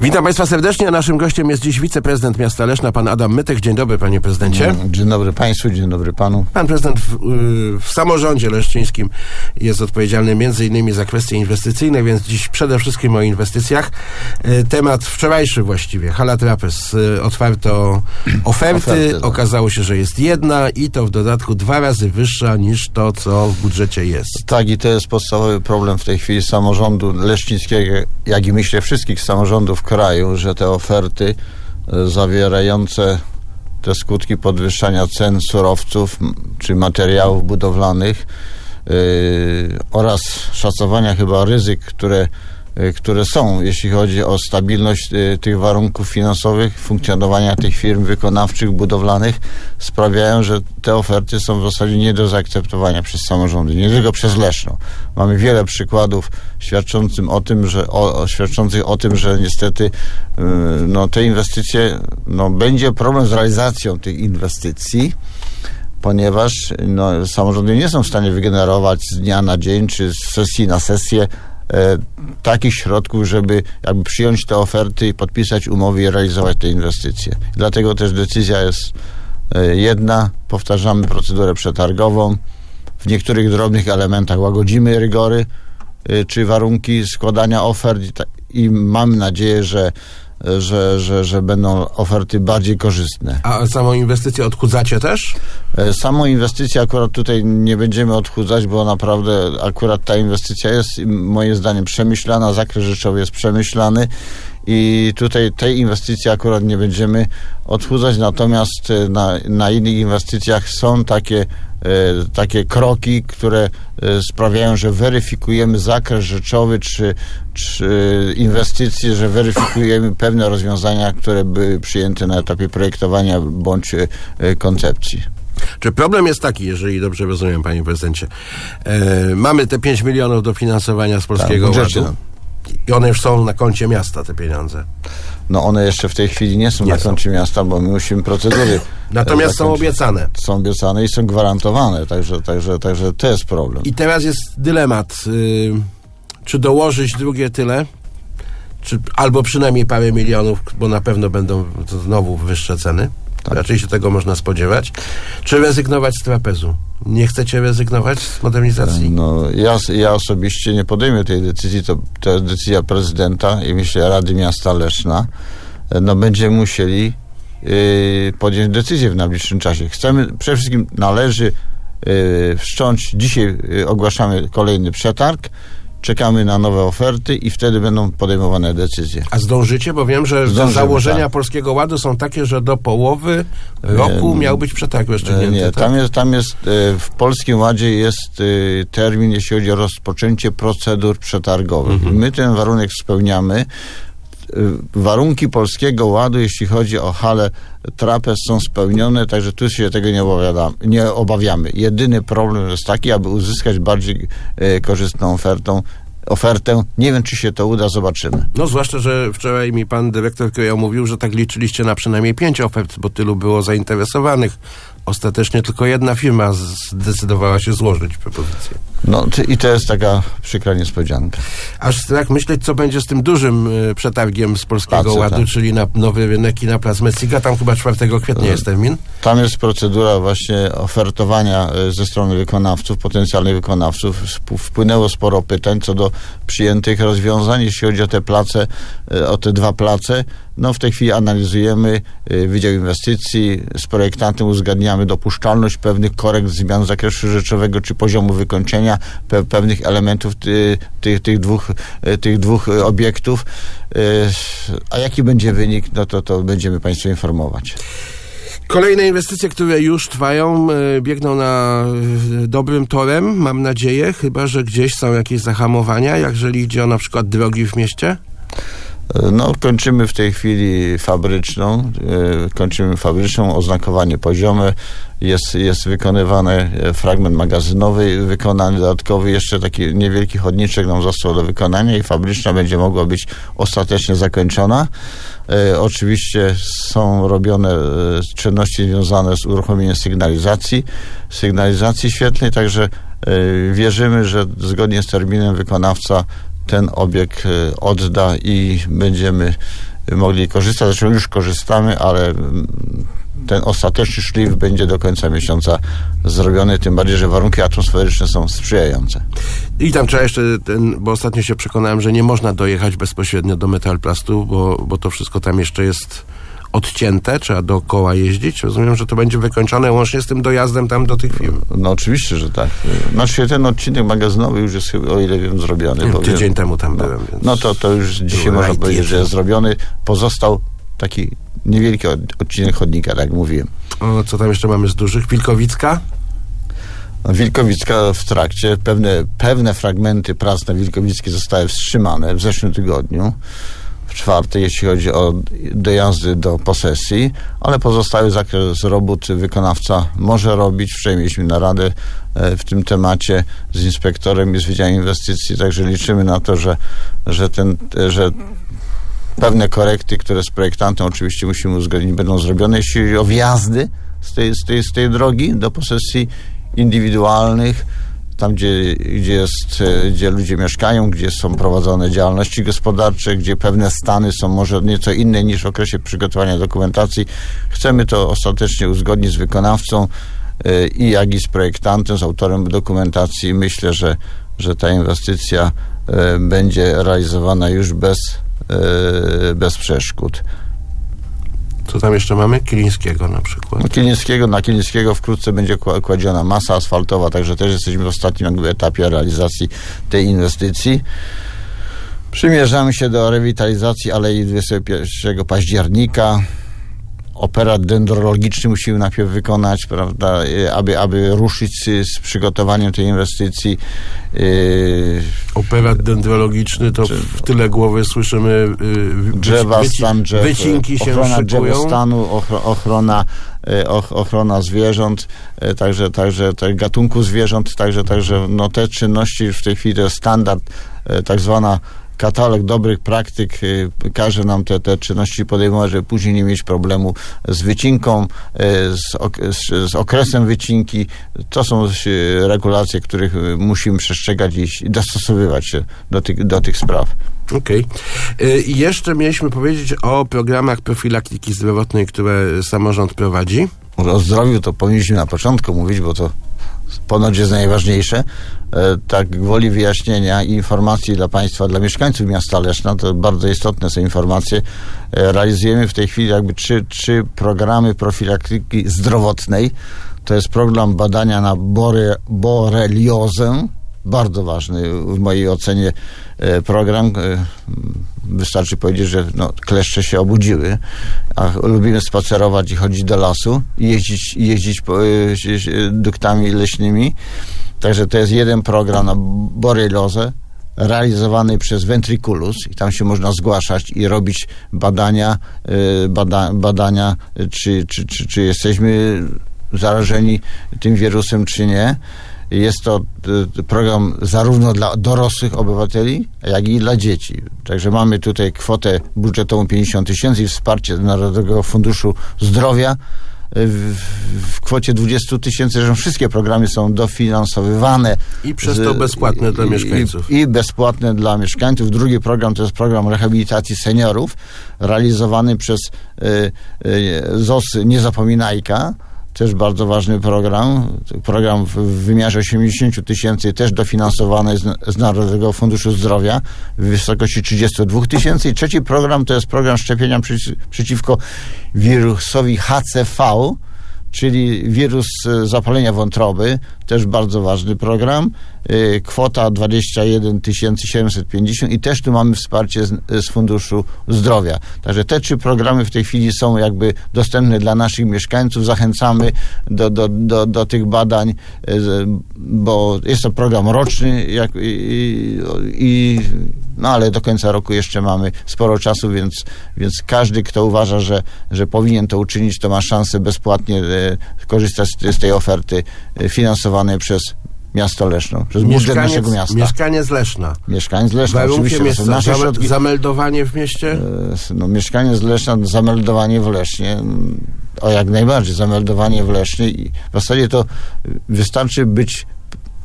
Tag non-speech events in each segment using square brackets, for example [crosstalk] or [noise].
Witam Państwa serdecznie. Naszym gościem jest dziś wiceprezydent miasta Leszna, pan Adam Mytek. Dzień dobry, panie prezydencie. Dzień dobry Państwu, dzień dobry Panu. Pan prezydent w, y, w samorządzie leszczyńskim jest odpowiedzialny między innymi za kwestie inwestycyjne, więc dziś przede wszystkim o inwestycjach. Y, Temat wczorajszy właściwie. Hala Trapez. Y, Otwarto [clears throat] oferty. Oferty, tak. Okazało się, że jest jedna i to w dodatku dwa razy wyższa niż to, co w budżecie jest. Tak, i to jest podstawowy problem w tej chwili samorządu leszczyńskiego, jak i myślę wszystkich samorządów kraju, że te oferty e, zawierające te skutki podwyższania cen surowców czy materiałów budowlanych yy, oraz szacowania chyba ryzyk, które, które są, jeśli chodzi o stabilność yy, tych warunków finansowych, funkcjonowania tych firm wykonawczych, budowlanych, sprawiają, że te oferty są w zasadzie nie do zaakceptowania przez samorządy, nie tylko przez Leszno. Mamy wiele przykładów świadczącym o tym, że, o, świadczących o tym, że niestety yy, no, te inwestycje, no, będzie problem z realizacją tych inwestycji, ponieważ no, samorządy nie są w stanie wygenerować z dnia na dzień czy z sesji na sesję takich środków, żeby jakby przyjąć te oferty podpisać umowy i realizować te inwestycje. Dlatego też decyzja jest e, jedna, powtarzamy procedurę przetargową, w niektórych drobnych elementach łagodzimy rygory e, czy warunki składania ofert i, mamy nadzieję, że że, że, że będą oferty bardziej korzystne. A samą inwestycję odchudzacie też? E, Samą inwestycję akurat tutaj nie będziemy odchudzać, bo naprawdę akurat ta inwestycja jest moim zdaniem przemyślana, zakres rzeczowy jest przemyślany i tutaj tej inwestycji akurat nie będziemy odchudzać, natomiast e, na, na innych inwestycjach są takie, e, takie kroki, które e, sprawiają, że weryfikujemy zakres rzeczowy czy, czy inwestycje, że weryfikujemy pewne rozwiązania, które były przyjęte na etapie projektowania bądź koncepcji. Czy problem jest taki, jeżeli dobrze rozumiem, panie prezydencie, e, mamy te 5 milionów dofinansowania z Polskiego Tak, Ładu i one już są na koncie miasta, te pieniądze. No one jeszcze w tej chwili nie są Nie na są. koncie miasta, bo my musimy procedury. [laughs] Natomiast e, są zakończyć. obiecane. Są obiecane i są gwarantowane, także, także, także to jest problem. I teraz jest dylemat, y, czy dołożyć drugie tyle, czy albo przynajmniej parę milionów, bo na pewno będą znowu wyższe ceny. Tak. Raczej się tego można spodziewać. Czy rezygnować z trapezu? Nie chcecie rezygnować z modernizacji? No, ja, ja osobiście nie podejmę tej decyzji, to, to jest decyzja prezydenta i myślę Rady Miasta Leszna. No będziemy musieli y, podjąć decyzję w najbliższym czasie. Chcemy, przede wszystkim należy y, wszcząć, dzisiaj y, ogłaszamy kolejny przetarg, czekamy na nowe oferty i wtedy będą podejmowane decyzje. A zdążycie? Bo wiem, że Zdążymy, założenia tak. Polskiego Ładu są takie, że do połowy roku Nie, miał być przetarg E, rozstrzygnięty. Nie, tak? tam jest, tam jest e, w Polskim Ładzie jest e, termin, jeśli chodzi o rozpoczęcie procedur przetargowych. Mhm. My ten warunek spełniamy. E, Warunki Polskiego Ładu, jeśli chodzi o halę trapez, są spełnione, także tu się tego nie, obawiadam, nie obawiamy. Jedyny problem jest taki, aby uzyskać bardziej e, korzystną ofertą, ofertę. Nie wiem, czy się to uda, zobaczymy. No zwłaszcza, że wczoraj mi pan dyrektor Kryja mówił, że tak liczyliście na przynajmniej pięć ofert, bo tylu było zainteresowanych. Ostatecznie tylko jedna firma zdecydowała się złożyć propozycję. No i to jest taka przykra niespodzianka. Aż strach myśleć, co będzie z tym dużym y, przetargiem z Polskiego Ładu, tak. czyli na nowy rynek i na plac Messiga. Tam chyba 4 kwietnia jest termin. Tam jest procedura właśnie ofertowania e, ze strony wykonawców, potencjalnych wykonawców. Wpłynęło sporo pytań co do przyjętych rozwiązań, jeśli chodzi o te place, e, o te dwa place. No w tej chwili analizujemy e, Wydział Inwestycji, z projektantem uzgadniamy dopuszczalność pewnych korekt zmian zakresu rzeczowego czy poziomu wykończenia pe- pewnych elementów ty, tych, tych, dwóch, e, tych dwóch e, obiektów. E, A jaki będzie wynik, no to, to będziemy Państwa informować. Kolejne inwestycje, które już trwają, biegną na dobrym torem, mam nadzieję, chyba że gdzieś są jakieś zahamowania, jeżeli idzie o na przykład drogi w mieście. No, kończymy w tej chwili fabryczną, e, kończymy fabryczną, oznakowanie poziome, jest, jest wykonywany e, fragment magazynowy, wykonany dodatkowy, jeszcze taki niewielki chodniczek nam został do wykonania i fabryczna będzie mogła być ostatecznie zakończona. E, oczywiście są robione czynności związane z uruchomieniem sygnalizacji, sygnalizacji świetlnej, także wierzymy, że zgodnie z terminem wykonawca ten obiekt e, odda i będziemy mogli korzystać. Zresztą już korzystamy, ale mm, ten ostateczny szlif będzie do końca miesiąca zrobiony, tym bardziej, że warunki atmosferyczne są sprzyjające. I tam trzeba jeszcze ten, bo ostatnio się przekonałem, że nie można dojechać bezpośrednio do Metalplastu, bo, bo to wszystko tam jeszcze jest odcięte, trzeba dookoła jeździć. Rozumiem, że to będzie wykończone łącznie z tym dojazdem tam do tych firm. No oczywiście, że tak. Znaczy ten odcinek magazynowy już jest, chyba, o ile wiem, zrobiony. bo Tydzień wiem- temu tam no, byłem. Więc No to, to już dzisiaj można IT powiedzieć, że jest zrobiony. Pozostał taki niewielki od- odcinek chodnika, tak mówiłem. O, co tam jeszcze mamy z dużych? Wilkowicka? Wilkowicka w trakcie, pewne, pewne fragmenty prac na Wilkowickiej zostały wstrzymane w zeszłym tygodniu, w czwartek, jeśli chodzi o dojazdy do posesji, ale pozostały zakres robót wykonawca może robić. Wczoraj mieliśmy naradę e, w tym temacie z inspektorem i z Wydziałem Inwestycji, także liczymy na to, że, że, ten, że pewne korekty, które z projektantem oczywiście musimy uzgodnić, będą zrobione. Jeśli chodzi o wjazdy z tej, z tej, z tej drogi do posesji indywidualnych, tam gdzie, gdzie, jest, e, gdzie ludzie mieszkają, gdzie są prowadzone działalności gospodarcze, gdzie pewne stany są może nieco inne niż w okresie przygotowania dokumentacji. Chcemy to ostatecznie uzgodnić z wykonawcą e, i jak i z projektantem, z autorem dokumentacji. Myślę, że, że ta inwestycja e, będzie realizowana już bez, bez przeszkód. Co tam jeszcze mamy? Kilińskiego na przykład. No, Kilińskiego, na Kilińskiego wkrótce będzie kła- kładziona masa asfaltowa, także też jesteśmy w ostatnim etapie realizacji tej inwestycji. Przymierzamy się do rewitalizacji Alei 21 października. Operat dendrologiczny musimy najpierw wykonać, prawda, y, aby, aby ruszyć z, z przygotowaniem tej inwestycji. Yy, Operat dendrologiczny, to w tyle głowy słyszymy y, drzewa, wyci- stan drzew, wycinki się ochrona drzewostanu, ochro, ochrona, och, ochrona zwierząt, także, także te gatunku zwierząt, także, także no, te czynności w tej chwili to jest standard, tak zwana katalog dobrych praktyk e, każe nam te, te czynności podejmować, żeby później nie mieć problemu z wycinką, e, z, z, z okresem wycinki. To są e, regulacje, których musimy przestrzegać i dostosowywać się do tych, do tych spraw. Okej. Y, I jeszcze mieliśmy powiedzieć o programach profilaktyki zdrowotnej, które samorząd prowadzi. Może o zdrowiu to powinniśmy na początku mówić, bo to ponoć jest najważniejsze. E, tak gwoli wyjaśnienia i informacji dla Państwa, dla mieszkańców miasta Leszna, to bardzo istotne są informacje. E, realizujemy w tej chwili jakby trzy, trzy programy profilaktyki zdrowotnej. To jest program badania na bore, boreliozę, bardzo ważny w mojej ocenie e, program. Wystarczy powiedzieć, że no, kleszcze się obudziły, a lubimy spacerować i chodzić do lasu jeździć, jeździć po, e, duktami leśnymi. Także to jest jeden program na boreliozę realizowany przez Ventriculus i tam się można zgłaszać i robić badania, e, bada, badania czy, czy, czy, czy jesteśmy zarażeni tym wirusem, czy nie. Jest to y, program zarówno dla dorosłych obywateli, jak i dla dzieci. Także mamy tutaj kwotę budżetową 50 tysięcy i wsparcie z Narodowego Funduszu Zdrowia y, w, w kwocie 20 tysięcy. Zresztą wszystkie programy są dofinansowywane. I przez z- to bezpłatne dla i- mieszkańców. I, I bezpłatne dla mieszkańców. Drugi program to jest program rehabilitacji seniorów, realizowany przez y, y, ZOS Niezapominajka. Też bardzo ważny program. Program w wymiarze 80 tysięcy, też dofinansowany z, z Narodowego Funduszu Zdrowia w wysokości 32 tysięcy. I trzeci program to jest program szczepienia przeci, przeciwko wirusowi HCV. czyli wirus e, zapalenia wątroby, też bardzo ważny program. E, Kwota 21 750 i też tu mamy wsparcie z, z Funduszu Zdrowia. Także te trzy programy w tej chwili są jakby dostępne dla naszych mieszkańców. Zachęcamy do, do, do, do tych badań, z- bo jest to program roczny jak, i, i, no ale do końca roku jeszcze mamy sporo czasu, więc, więc każdy, kto uważa, że, że powinien to uczynić, to ma szansę bezpłatnie e, korzystać z, tej oferty e, przez miasto Leszno, przez budżet naszego miasta. mieszkaniec Leszna. Mieszkaniec Leszna, oczywiście, Warunkiem to jest nasze zame- środki. zameldowanie w mieście? E, No, mieszkanie z Leszna, zameldowanie w Lesznie, mm, o jak najbardziej, zameldowanie w Lesznie i w zasadzie to wystarczy być,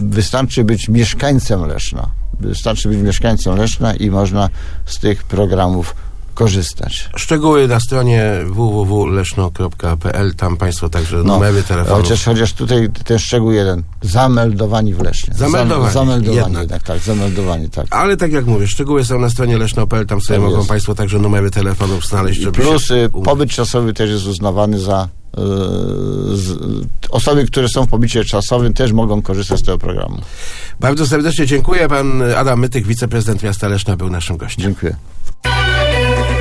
wystarczy być mieszkańcem Leszna. Wystarczy być mieszkańcem Leszna i można z tych programów korzystać. Szczegóły na stronie www.leszno.pl, tam Państwo także numery telefonów. Chociaż, chociaż tutaj ten szczegół jeden. Zameldowani w Lesznie. Zameldowani, zameldowani jednak. jednak. tak, zameldowani, tak. Ale tak jak mówię, szczegóły są na stronie leszno.pl, tam sobie Tak mogą jest. Państwo także numery telefonów znaleźć, I plus y, pobyt czasowy też jest uznawany za y, z, osoby, które są w pobycie czasowym też mogą korzystać z tego programu. Bardzo serdecznie dziękuję. Pan Adam Mytyk, wiceprezydent miasta Leszna, był naszym gościem. Dziękuję.